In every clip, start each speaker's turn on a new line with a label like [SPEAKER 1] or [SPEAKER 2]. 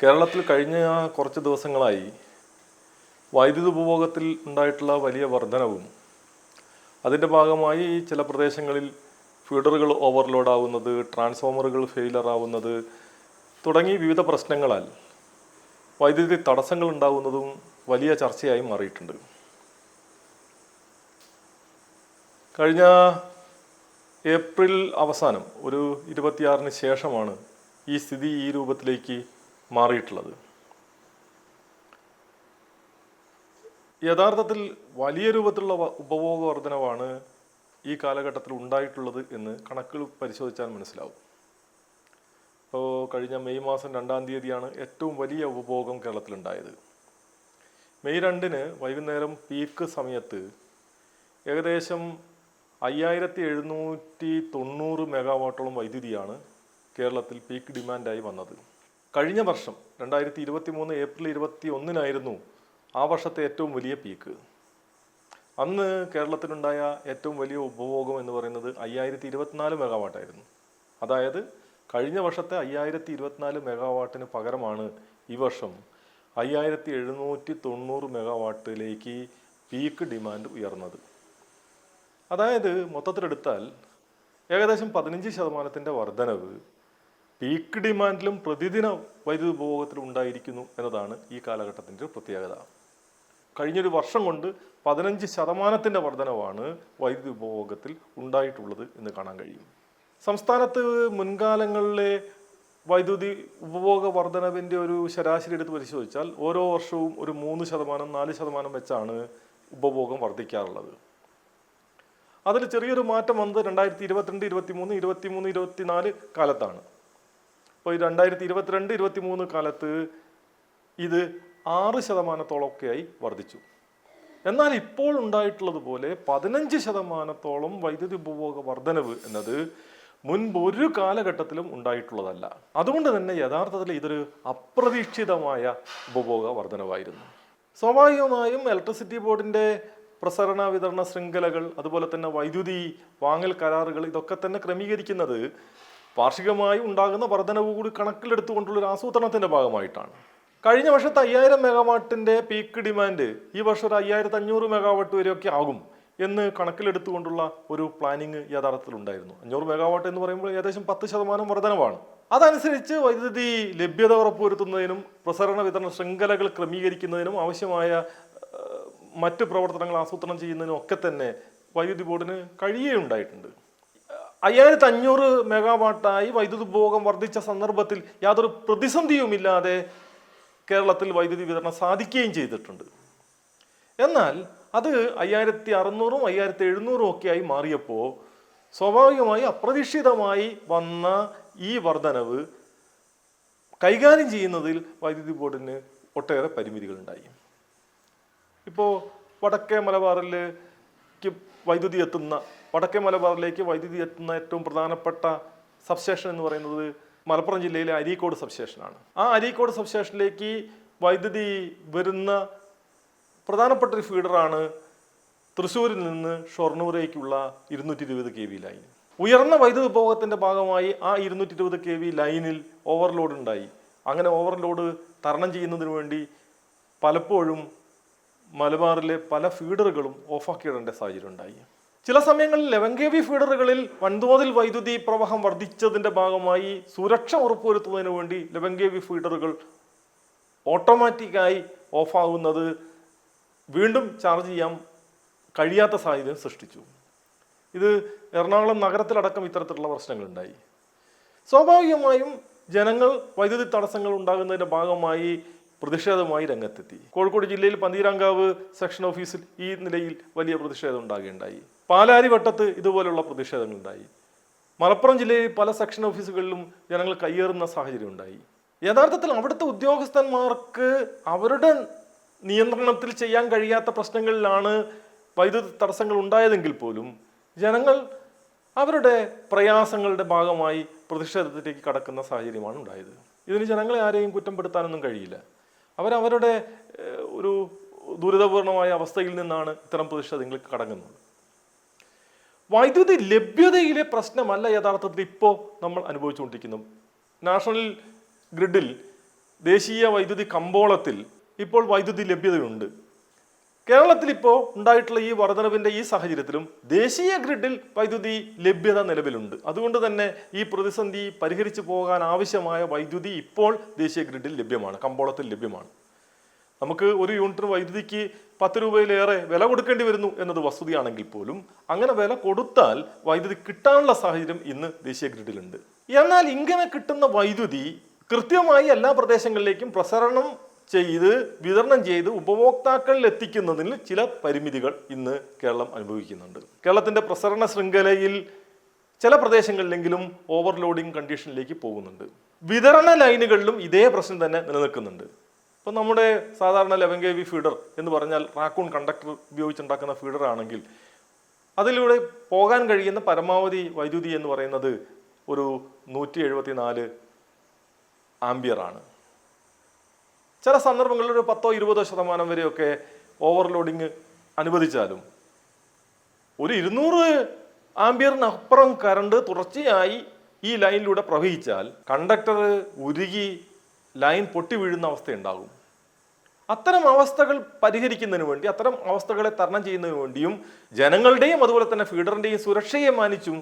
[SPEAKER 1] കേരളത്തിൽ കഴിഞ്ഞ കുറച്ച് ദിവസങ്ങളായി വൈദ്യുതി ഉപഭോഗത്തിൽ ഉണ്ടായിട്ടുള്ള വലിയ വർധനവും അതിന്റെ ഭാഗമായി ചില പ്രദേശങ്ങളിൽ ഫീഡറുകൾ ഓവർലോഡ് ആവുന്നത് ട്രാൻസ്ഫോമറുകൾ ഫെയിലർ ആവുന്നത് തുടങ്ങി വിവിധ പ്രശ്നങ്ങളാൽ വൈദ്യുതി തടസ്സങ്ങൾ ഉണ്ടാകുന്നതും വലിയ ചർച്ചയായി മാറിയിട്ടുണ്ട്. കഴിഞ്ഞ ഏപ്രിൽ അവസാനം ഒരു ഇരുപത്തിയാറിന് ശേഷമാണ് ഈ സ്ഥിതി ഈ രൂപത്തിലേക്ക് മാറിയിട്ടുള്ളത്. യഥാർത്ഥത്തിൽ വലിയ രൂപത്തിലുള്ള ഉപഭോഗ വർധനവാണ് ഈ കാലഘട്ടത്തിൽ ഉണ്ടായിട്ടുള്ളത് എന്ന് കണക്കുകൾ പരിശോധിച്ചാൽ മനസ്സിലാവും. ഇപ്പോൾ കഴിഞ്ഞ മെയ് മാസം രണ്ടാം തീയതിയാണ് ഏറ്റവും വലിയ ഉപഭോഗം കേരളത്തിലുണ്ടായത്. മെയ് രണ്ടിന് വൈകുന്നേരം പീക്ക് സമയത്ത് ഏകദേശം അയ്യായിരത്തി എഴുന്നൂറ്റി തൊണ്ണൂറ് മെഗാവാട്ടോളം വൈദ്യുതിയാണ് കേരളത്തിൽ പീക്ക് ഡിമാൻഡായി വന്നത്. കഴിഞ്ഞ വർഷം രണ്ടായിരത്തി ഇരുപത്തി മൂന്ന് ഏപ്രിൽ ഇരുപത്തി ഒന്നിനായിരുന്നു ആ വർഷത്തെ ഏറ്റവും വലിയ പീക്ക് അന്ന് കേരളത്തിലുണ്ടായ ഏറ്റവും വലിയ ഉപഭോഗം എന്ന് പറയുന്നത് അയ്യായിരത്തി ഇരുപത്തിനാല് മെഗാവാട്ടായിരുന്നു അതായത് കഴിഞ്ഞ വർഷത്തെ അയ്യായിരത്തി ഇരുപത്തിനാല് മെഗാവാട്ടിന് പകരമാണ് ഈ വർഷം അയ്യായിരത്തി എഴുന്നൂറ്റി തൊണ്ണൂറ് മെഗാവാട്ടിലേക്ക് പീക്ക് ഡിമാൻഡ് ഉയർന്നത്. അതായത് മൊത്തത്തിലെടുത്താൽ ഏകദേശം പതിനഞ്ച് ശതമാനത്തിന്റെ വർധനവ് പീക്ക് ഡിമാൻഡിലും പ്രതിദിന വൈദ്യുതി ഉപഭോഗത്തിലും ഉണ്ടായിരിക്കുന്നു എന്നതാണ് ഈ കാലഘട്ടത്തിന്റെ പ്രത്യേകത. കഴിഞ്ഞൊരു വർഷം കൊണ്ട് പതിനഞ്ച് ശതമാനത്തിന്റെ വർധനവാണ് വൈദ്യുതി ഉപഭോഗത്തിൽ ഉണ്ടായിട്ടുള്ളത് എന്ന് കാണാൻ കഴിയും. സംസ്ഥാനത്ത് മുൻകാലങ്ങളിലെ വൈദ്യുതി ഉപഭോഗ വർധനവിന്റെ ഒരു ശരാശരി എടുത്ത് പരിശോധിച്ചാൽ ഓരോ വർഷവും ഒരു മൂന്ന് ശതമാനം നാല് ശതമാനം വെച്ചാണ് ഉപഭോഗം വർദ്ധിക്കാറുള്ളത് അതിൽ ചെറിയൊരു മാറ്റം വന്നത് രണ്ടായിരത്തി ഇരുപത്തിരണ്ട് ഇരുപത്തി മൂന്ന് ഇരുപത്തി മൂന്ന് ഇരുപത്തിനാല് കാലത്താണ്. അപ്പോൾ ഈ രണ്ടായിരത്തി ഇരുപത്തിരണ്ട് ഇരുപത്തി മൂന്ന് കാലത്ത് ഇത് ആറ് ശതമാനത്തോളമൊക്കെയായി വർദ്ധിച്ചു. എന്നാൽ ഇപ്പോൾ ഉണ്ടായിട്ടുള്ളതുപോലെ പതിനഞ്ച് ശതമാനത്തോളം വൈദ്യുതി ഉപഭോഗ വർധനവ് എന്നത് മുൻപ് ഒരു കാലഘട്ടത്തിലും ഉണ്ടായിട്ടുള്ളതല്ല. അതുകൊണ്ട് തന്നെ യഥാർത്ഥത്തിൽ ഇതൊരു അപ്രതീക്ഷിതമായ ഉപഭോഗ വർധനവായിരുന്നു. സ്വാഭാവികമായും ഇലക്ട്രിസിറ്റി ബോർഡിന്റെ പ്രസരണ വിതരണ ശൃംഖലകൾ അതുപോലെ തന്നെ വൈദ്യുതി വാങ്ങൽ കരാറുകൾ ഇതൊക്കെ തന്നെ ക്രമീകരിക്കുന്നത് വാർഷികമായി ഉണ്ടാകുന്ന വർധനവ് കൂടി കണക്കിലെടുത്തുകൊണ്ടുള്ള ഒരു ആസൂത്രണത്തിന്റെ ഭാഗമായിട്ടാണ്. കഴിഞ്ഞ വർഷത്തെ അയ്യായിരം മെഗാവാട്ടിന്റെ പീക്ക് ഡിമാൻഡ് ഈ വർഷം ഒരു അയ്യായിരത്തി അഞ്ഞൂറ് മെഗാവാട്ട് വരെയൊക്കെ ആകും എന്ന് കണക്കിലെടുത്തുകൊണ്ടുള്ള ഒരു പ്ലാനിങ് യഥാർത്ഥത്തിൽ ഉണ്ടായിരുന്നു അഞ്ഞൂറ് മെഗാവാട്ട് എന്ന് പറയുമ്പോൾ ഏകദേശം പത്ത് ശതമാനം വർധനവാണ്. അതനുസരിച്ച് വൈദ്യുതി ലഭ്യത ഉറപ്പുവരുത്തുന്നതിനും പ്രസരണ വിതരണ ശൃംഖലകൾ ക്രമീകരിക്കുന്നതിനും ആവശ്യമായ മറ്റ് പ്രവർത്തനങ്ങൾ ആസൂത്രണം ചെയ്യുന്നതിനും ഒക്കെ തന്നെ വൈദ്യുതി ബോർഡിന് കഴിയുണ്ടായിട്ടുണ്ട് അയ്യായിരത്തി അഞ്ഞൂറ് മെഗാവാട്ടായി വൈദ്യുതി ഉപഭോഗം വർദ്ധിച്ച സന്ദർഭത്തിൽ യാതൊരു പ്രതിസന്ധിയുമില്ലാതെ കേരളത്തിൽ വൈദ്യുതി വിതരണം സാധിക്കുകയും ചെയ്തിട്ടുണ്ട്. എന്നാൽ അത് അയ്യായിരത്തി അറുന്നൂറും അയ്യായിരത്തി എഴുന്നൂറും ഒക്കെ ആയി മാറിയപ്പോൾ സ്വാഭാവികമായി അപ്രതീക്ഷിതമായി വന്ന ഈ വർധനവ് കൈകാര്യം ചെയ്യുന്നതിൽ വൈദ്യുതി ബോർഡിന് ഒട്ടേറെ പരിമിതികളുണ്ടായി. ഇപ്പോൾ വടക്കേ മലബാറിലേക്ക് വൈദ്യുതി എത്തുന്ന വടക്കേ മലബാറിലേക്ക് വൈദ്യുതി എത്തുന്ന ഏറ്റവും പ്രധാനപ്പെട്ട സബ്സ്റ്റേഷൻ എന്ന് പറയുന്നത് മലപ്പുറം ജില്ലയിലെ അരീക്കോട് സബ്സ്റ്റേഷനാണ്. ആ അരീക്കോട് സബ്സ്റ്റേഷനിലേക്ക് വൈദ്യുതി വരുന്ന പ്രധാനപ്പെട്ട ഒരു ഫീഡറാണ് തൃശ്ശൂരിൽ നിന്ന് ഷൊർണൂരേക്കുള്ള ഇരുന്നൂറ്റി ഇരുപത് കെ വി ലൈൻ. ഉയർന്ന വൈദ്യുതി ഉപഭോഗത്തിന്റെ ഭാഗമായി ആ ഇരുന്നൂറ്റി ഇരുപത് കെ വി ലൈനിൽ ഓവർലോഡ് ഉണ്ടായി. അങ്ങനെ ഓവർലോഡ് തരണം ചെയ്യുന്നതിന് വേണ്ടി പലപ്പോഴും മലബാറിലെ പല ഫീഡറുകളും ഓഫാക്കിയിടേണ്ട സാഹചര്യം ഉണ്ടായി. ചില സമയങ്ങളിൽ ലെവൻ കെ വി ഫീഡറുകളിൽ വൻതോതിൽ വൈദ്യുതി പ്രവാഹം വർദ്ധിച്ചതിന്റെ ഭാഗമായി സുരക്ഷ ഉറപ്പുവരുത്തുന്നതിന് വേണ്ടി ലെവൻ കെ വി ഫീഡറുകൾ ഓട്ടോമാറ്റിക്കായി ഓഫാകുന്നത് വീണ്ടും ചാർജ് ചെയ്യാൻ കഴിയാത്ത സാഹചര്യം സൃഷ്ടിച്ചു. ഇത് എറണാകുളം നഗരത്തിലടക്കം ഇത്തരത്തിലുള്ള പ്രശ്നങ്ങളുണ്ടായി. സ്വാഭാവികമായും ജനങ്ങൾ വൈദ്യുതി തടസ്സങ്ങൾ ഉണ്ടാകുന്നതിന്റെ ഭാഗമായി പ്രതിഷേധമായി രംഗത്തെത്തി. കോഴിക്കോട് ജില്ലയിൽ പന്തീരാങ്കാവ് സെക്ഷൻ ഓഫീസിൽ ഈ നിലയിൽ വലിയ പ്രതിഷേധം ഉണ്ടാകുകയുണ്ടായി. പാലാരി വട്ടത്ത് ഇതുപോലുള്ള പ്രതിഷേധങ്ങളുണ്ടായി. മലപ്പുറം ജില്ലയിൽ പല സെക്ഷൻ ഓഫീസുകളിലും ജനങ്ങൾ കയ്യേറുന്ന സാഹചര്യം ഉണ്ടായി യഥാർത്ഥത്തിൽ അവിടുത്തെ ഉദ്യോഗസ്ഥന്മാർക്ക് അവരുടെ നിയന്ത്രണത്തിൽ ചെയ്യാൻ കഴിയാത്ത പ്രശ്നങ്ങളിലാണ് വൈദ്യുതി തടസ്സങ്ങൾ ഉണ്ടായതെങ്കിൽ പോലും ജനങ്ങൾ അവരുടെ പ്രയാസങ്ങളുടെ ഭാഗമായി പ്രതിഷേധത്തിലേക്ക് കടക്കുന്ന സാഹചര്യമാണ് ഉണ്ടായത്. ഇതിന് ജനങ്ങളെ ആരെയും കുറ്റപ്പെടുത്താനൊന്നും കഴിയില്ല. അവരവരുടെ ഒരു ദുരിതപൂർണമായ അവസ്ഥയിൽ നിന്നാണ് ഇത്തരം പ്രതിഷേധങ്ങൾക്ക് കടങ്ങുന്നത്. വൈദ്യുതി ലഭ്യതയിലെ പ്രശ്നമല്ല യഥാർത്ഥത്തിൽ ഇപ്പോൾ നമ്മൾ അനുഭവിച്ചുകൊണ്ടിരിക്കുന്നു. നാഷണൽ ഗ്രിഡിൽ ദേശീയ വൈദ്യുതി കമ്പോളത്തിൽ ഇപ്പോൾ വൈദ്യുതി ലഭ്യതയുണ്ട്. കേരളത്തിൽ ഇപ്പോൾ ഉണ്ടായിട്ടുള്ള ഈ വർധനവിന്റെ ഈ സാഹചര്യത്തിലും ദേശീയ ഗ്രിഡിൽ വൈദ്യുതി ലഭ്യത നിലവിലുണ്ട്. അതുകൊണ്ട് തന്നെ ഈ പ്രതിസന്ധി പരിഹരിച്ചു പോകാൻ ആവശ്യമായ വൈദ്യുതി ഇപ്പോൾ ദേശീയ ഗ്രിഡിൽ ലഭ്യമാണ് കമ്പോളത്തിൽ ലഭ്യമാണ്. നമുക്ക് ഒരു യൂണിറ്റിന് വൈദ്യുതിക്ക് പത്ത് രൂപയിലേറെ വില കൊടുക്കേണ്ടി വരുന്നു എന്നത് വസ്തുതയാണെങ്കിൽ പോലും അങ്ങനെ വില കൊടുത്താൽ വൈദ്യുതി കിട്ടാനുള്ള സാഹചര്യം ഇന്ന് ദേശീയ ഗ്രിഡിലുണ്ട്. എന്നാൽ ഇങ്ങനെ കിട്ടുന്ന വൈദ്യുതി കൃത്യമായി എല്ലാ പ്രദേശങ്ങളിലേക്കും പ്രസരണം ചെയ്ത് വിതരണം ചെയ്ത് ഉപഭോക്താക്കളിൽ എത്തിക്കുന്നതിൽ ചില പരിമിതികൾ ഇന്ന് കേരളം അനുഭവിക്കുന്നുണ്ട്. കേരളത്തിന്റെ പ്രസരണ ശൃംഖലയിൽ ചില പ്രദേശങ്ങളിലെങ്കിലും ഓവർലോഡിംഗ് കണ്ടീഷനിലേക്ക് പോകുന്നുണ്ട്. വിതരണ ലൈനുകളിലും ഇതേ പ്രശ്നം തന്നെ നിലനിൽക്കുന്നുണ്ട്. ഇപ്പം നമ്മുടെ സാധാരണ ലെവൻ കെ വി ഫീഡർ എന്ന് പറഞ്ഞാൽ റാക്കൂൺ കണ്ടക്ടർ ഉപയോഗിച്ചുണ്ടാക്കുന്ന ഫീഡർ ആണെങ്കിൽ അതിലൂടെ പോകാൻ കഴിയുന്ന പരമാവധി വൈദ്യുതി എന്ന് പറയുന്നത് ഒരു നൂറ്റി എഴുപത്തി നാല് ആംബിയറാണ് ചില സന്ദർഭങ്ങളിൽ ഒരു പത്തോ ഇരുപതോ ശതമാനം വരെയൊക്കെ ഓവർലോഡിങ് അനുവദിച്ചാലും ഒരു ഇരുന്നൂറ് ആംബിയറിനപ്പുറം കറണ്ട് തുടർച്ചയായി ഈ ലൈനിലൂടെ പ്രവഹിച്ചാൽ കണ്ടക്ടർ ഉരുകി ലൈൻ പൊട്ടി വീഴുന്ന അവസ്ഥയുണ്ടാകും. അത്തരം അവസ്ഥകൾ പരിഹരിക്കുന്നതിന് വേണ്ടി അത്തരം അവസ്ഥകളെ തരണം ചെയ്യുന്നതിന് വേണ്ടിയും ജനങ്ങളുടെയും അതുപോലെ തന്നെ ഫീഡറിന്റെയും സുരക്ഷയെ മാനിച്ചും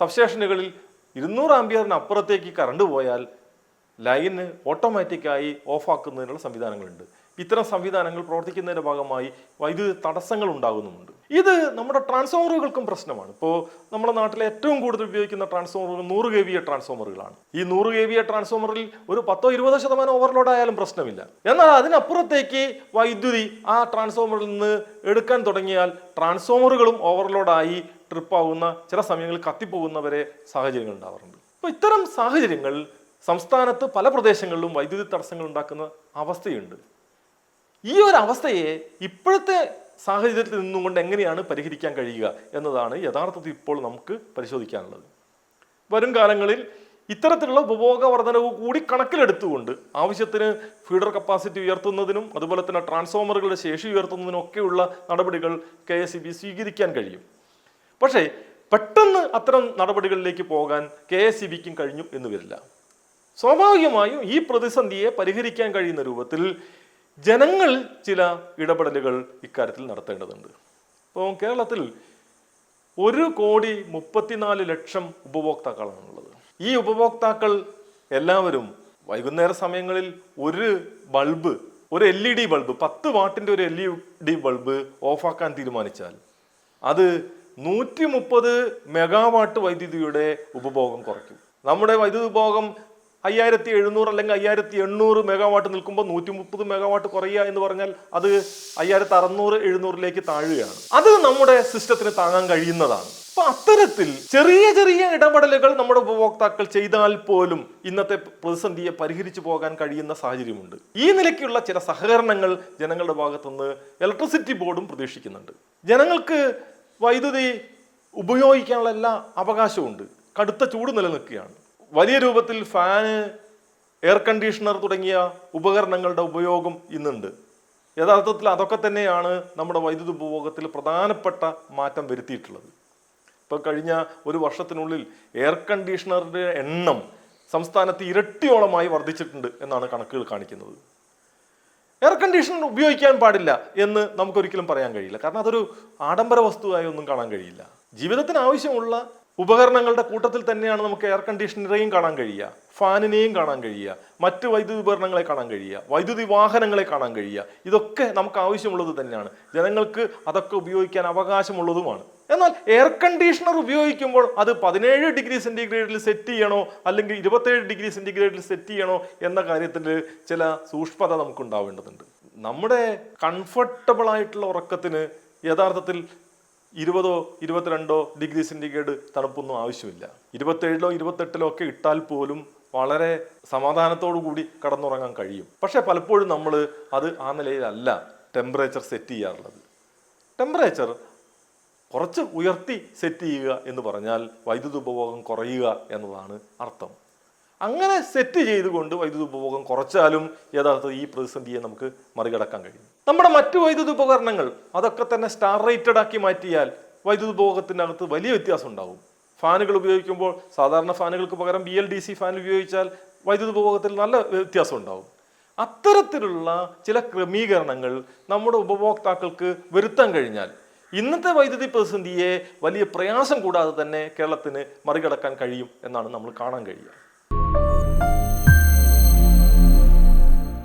[SPEAKER 1] സബ്സ്റ്റേഷനുകളിൽ ഇരുന്നൂറ് ആംബിയറിന് അപ്പുറത്തേക്ക് കറണ്ട് പോയാൽ ലൈന് ഓട്ടോമാറ്റിക്കായി ഓഫാക്കുന്നതിനുള്ള സംവിധാനങ്ങളുണ്ട്. ഇത്തരം സംവിധാനങ്ങൾ പ്രവർത്തിക്കുന്നതിന്റെ ഭാഗമായി വൈദ്യുതി തടസ്സങ്ങൾ ഉണ്ടാകുന്നുമുണ്ട്. ഇത് നമ്മുടെ ട്രാൻസ്ഫോമറുകൾക്കും പ്രശ്നമാണ്. ഇപ്പോൾ നമ്മുടെ നാട്ടിലെ ഏറ്റവും കൂടുതൽ ഉപയോഗിക്കുന്ന ട്രാൻസ്ഫോമറുകൾ നൂറ് കെ വി എ ട്രാൻസ്ഫോമറുകളാണ്. ഈ നൂറ് കെ വി എ ട്രാൻസ്ഫോമറിൽ ഒരു പത്തോ ഇരുപതോ ശതമാനം ഓവർലോഡ് ആയാലും പ്രശ്നമില്ല. എന്നാൽ അതിനപ്പുറത്തേക്ക് വൈദ്യുതി ആ ട്രാൻസ്ഫോമറിൽ നിന്ന് എടുക്കാൻ തുടങ്ങിയാൽ ട്രാൻസ്ഫോമറുകളും ഓവർലോഡായി ട്രിപ്പാവുന്ന ചില സമയങ്ങളിൽ കത്തിപ്പോകുന്നവരെ സാഹചര്യങ്ങൾ ഉണ്ടാവാറുണ്ട്. അപ്പോൾ ഇത്തരം സാഹചര്യങ്ങൾ സംസ്ഥാനത്ത് പല പ്രദേശങ്ങളിലും വൈദ്യുതി തടസ്സങ്ങൾ ഉണ്ടാക്കുന്ന അവസ്ഥയുണ്ട്. ഈ ഒരു അവസ്ഥയെ ഇപ്പോഴത്തെ സാഹചര്യത്തിൽ നിന്നുകൊണ്ട് എങ്ങനെയാണ് പരിഹരിക്കാൻ കഴിയുക എന്നതാണ് യഥാർത്ഥത്തിൽ ഇപ്പോൾ നമുക്ക് പരിശോധിക്കാനുള്ളത്. വരും കാലങ്ങളിൽ ഇത്തരത്തിലുള്ള ഉപഭോഗ വർധനവ് കൂടി കണക്കിലെടുത്തുകൊണ്ട് ആവശ്യത്തിന് ഫീഡർ കപ്പാസിറ്റി ഉയർത്തുന്നതിനും അതുപോലെ തന്നെ ട്രാൻസ്ഫോമറുകളുടെ ശേഷി ഉയർത്തുന്നതിനും ഒക്കെയുള്ള നടപടികൾ കെ എസ് സ്വീകരിക്കാൻ കഴിയും. പക്ഷേ പെട്ടെന്ന് അത്തരം നടപടികളിലേക്ക് പോകാൻ കെ എസ് കഴിഞ്ഞു എന്ന് വരില്ല. സ്വാഭാവികമായും ഈ പ്രതിസന്ധിയെ പരിഹരിക്കാൻ കഴിയുന്ന രൂപത്തിൽ ജനങ്ങൾ ചില ഇടപെടലുകൾ ഇക്കാര്യത്തിൽ നടത്തേണ്ടതുണ്ട്. ഇപ്പോൾ കേരളത്തിൽ ഒരു കോടി മുപ്പത്തിനാല് ലക്ഷം ഉപഭോക്താക്കളാണുള്ളത്. ഈ ഉപഭോക്താക്കൾ എല്ലാവരും വൈകുന്നേര സമയങ്ങളിൽ ഒരു ബൾബ് ഒരു എൽ ഇ ഡി ബൾബ് പത്ത് വാട്ടിന്റെ ഒരു എൽ ഇ ഡി ബൾബ് ഓഫാക്കാൻ തീരുമാനിച്ചാൽ അത് നൂറ്റി മുപ്പത് മെഗാവാട്ട് വൈദ്യുതിയുടെ ഉപഭോഗം കുറയ്ക്കും. നമ്മുടെ വൈദ്യുതി ഉപഭോഗം അയ്യായിരത്തി എഴുന്നൂറ് അല്ലെങ്കിൽ അയ്യായിരത്തി എണ്ണൂറ് മെഗാവാട്ട് നിൽക്കുമ്പോൾ നൂറ്റി മുപ്പത് മെഗാവാട്ട് കുറയുക എന്ന് പറഞ്ഞാൽ അത് അയ്യായിരത്തി അറുന്നൂറ് എഴുന്നൂറിലേക്ക് താഴുകയാണ്. അത് നമ്മുടെ സിസ്റ്റത്തിന് താങ്ങാൻ കഴിയുന്നതാണ്. അപ്പൊ അത്തരത്തിൽ ചെറിയ ചെറിയ ഇടപെടലുകൾ നമ്മുടെ ഉപഭോക്താക്കൾ ചെയ്താൽ പോലും ഇന്നത്തെ പ്രതിസന്ധിയെ പരിഹരിച്ചു പോകാൻ കഴിയുന്ന സാഹചര്യമുണ്ട്. ഈ നിലയ്ക്കുള്ള ചില സഹകരണങ്ങൾ ജനങ്ങളുടെ ഭാഗത്തുനിന്ന് ഇലക്ട്രിസിറ്റി ബോർഡും പ്രതീക്ഷിക്കുന്നുണ്ട്. ജനങ്ങൾക്ക് വൈദ്യുതി ഉപയോഗിക്കാനുള്ള എല്ലാ അവകാശവും ഉണ്ട് കടുത്ത ചൂട് നിലനിൽക്കുകയാണ്. വലിയ രൂപത്തിൽ ഫാന് എയർ കണ്ടീഷണർ തുടങ്ങിയ ഉപകരണങ്ങളുടെ ഉപയോഗം ഇന്നുണ്ട്. യഥാർത്ഥത്തിൽ അതൊക്കെ തന്നെയാണ് നമ്മുടെ വൈദ്യുതി ഉപഭോഗത്തിൽ പ്രധാനപ്പെട്ട മാറ്റം വരുത്തിയിട്ടുള്ളത്. ഇപ്പോൾ കഴിഞ്ഞ ഒരു വർഷത്തിനുള്ളിൽ എയർ കണ്ടീഷണറുടെ എണ്ണം സംസ്ഥാനത്ത് ഇരട്ടിയോളമായി വർദ്ധിച്ചിട്ടുണ്ട് എന്നാണ് കണക്കുകൾ കാണിക്കുന്നത്. എയർ കണ്ടീഷണർ ഉപയോഗിക്കാൻ പാടില്ല എന്ന് നമുക്കൊരിക്കലും പറയാൻ കഴിയില്ല. കാരണം അതൊരു ആഡംബര വസ്തുവായി ഒന്നും കാണാൻ കഴിയില്ല. ജീവിതത്തിന് ആവശ്യമുള്ള ഉപകരണങ്ങളുടെ കൂട്ടത്തിൽ തന്നെയാണ് നമുക്ക് എയർ കണ്ടീഷണറേയും കാണാൻ കഴിയുക. ഫാനിനെയും കാണാൻ കഴിയുക. മറ്റ് വൈദ്യുതി ഉപകരണങ്ങളെ കാണാൻ കഴിയുക. വൈദ്യുതി വാഹനങ്ങളെ കാണാൻ കഴിയുക. ഇതൊക്കെ നമുക്ക് ആവശ്യമുള്ളത് തന്നെയാണ്. ജനങ്ങൾക്ക് അതൊക്കെ ഉപയോഗിക്കാൻ അവകാശമുള്ളതുമാണ്. എന്നാൽ എയർ കണ്ടീഷണർ ഉപയോഗിക്കുമ്പോൾ അത് പതിനേഴ് ഡിഗ്രി സെന്റിഗ്രേഡിൽ സെറ്റ് ചെയ്യണോ? അല്ലെങ്കിൽ ഇരുപത്തേഴ് ഡിഗ്രി സെന്റിഗ്രേഡിൽ സെറ്റ് ചെയ്യണോ? എന്ന കാര്യത്തിൽ ചില സൂക്ഷ്മത നമുക്ക് ഉണ്ടാവേണ്ടതുണ്ട് നമ്മുടെ കംഫർട്ടബിൾ ആയിട്ടുള്ള ഉറക്കത്തിന് യഥാർത്ഥത്തിൽ ഇരുപതോ ഇരുപത്തിരണ്ടോ ഡിഗ്രി സെന്റിഗ്രേഡ് തണുപ്പൊന്നും ആവശ്യമില്ല. ഇരുപത്തേഴിലോ ഇരുപത്തെട്ടിലോ ഒക്കെ ഇട്ടാൽ പോലും വളരെ സമാധാനത്തോടു കൂടി കടന്നുറങ്ങാൻ കഴിയും. പക്ഷെ പലപ്പോഴും നമ്മൾ അത് ആ നിലയിലല്ല ടെമ്പറേച്ചർ സെറ്റ് ചെയ്യാറുള്ളത്. ടെമ്പറേച്ചർ കുറച്ച് ഉയർത്തി സെറ്റ് ചെയ്യുക എന്ന് പറഞ്ഞാൽ വൈദ്യുതി ഉപഭോഗം കുറയുക എന്നതാണ് അർത്ഥം. അങ്ങനെ സെറ്റ് ചെയ്തുകൊണ്ട് വൈദ്യുതി ഉപഭോഗം കുറച്ചാലും യഥാർത്ഥത്തിൽ ഈ പ്രതിസന്ധിയെ നമുക്ക് മറികടക്കാൻ കഴിയും. നമ്മുടെ മറ്റു വൈദ്യുതി ഉപകരണങ്ങൾ അതൊക്കെ തന്നെ സ്റ്റാർ റേറ്റഡ് ആക്കി മാറ്റിയാൽ വൈദ്യുതി ഉപഭോഗത്തിനകത്ത് വലിയ വ്യത്യാസം ഉണ്ടാകും ഫാനുകൾ ഉപയോഗിക്കുമ്പോൾ സാധാരണ ഫാനുകൾക്ക് പകരം B L D C fan ഉപയോഗിച്ചാൽ വൈദ്യുതി ഉപഭോഗത്തിൽ നല്ല വ്യത്യാസം ഉണ്ടാകും അത്തരത്തിലുള്ള ചില ക്രമീകരണങ്ങൾ നമ്മുടെ ഉപഭോക്താക്കൾക്ക് വരുത്താൻ കഴിഞ്ഞാൽ ഇന്നത്തെ വൈദ്യുതി പ്രതിസന്ധിയെ വലിയ പ്രയാസം കൂടാതെ തന്നെ കേരളത്തിന് മറികടക്കാൻ കഴിയും എന്നാണ് നമ്മൾ കാണാൻ കഴിയുക.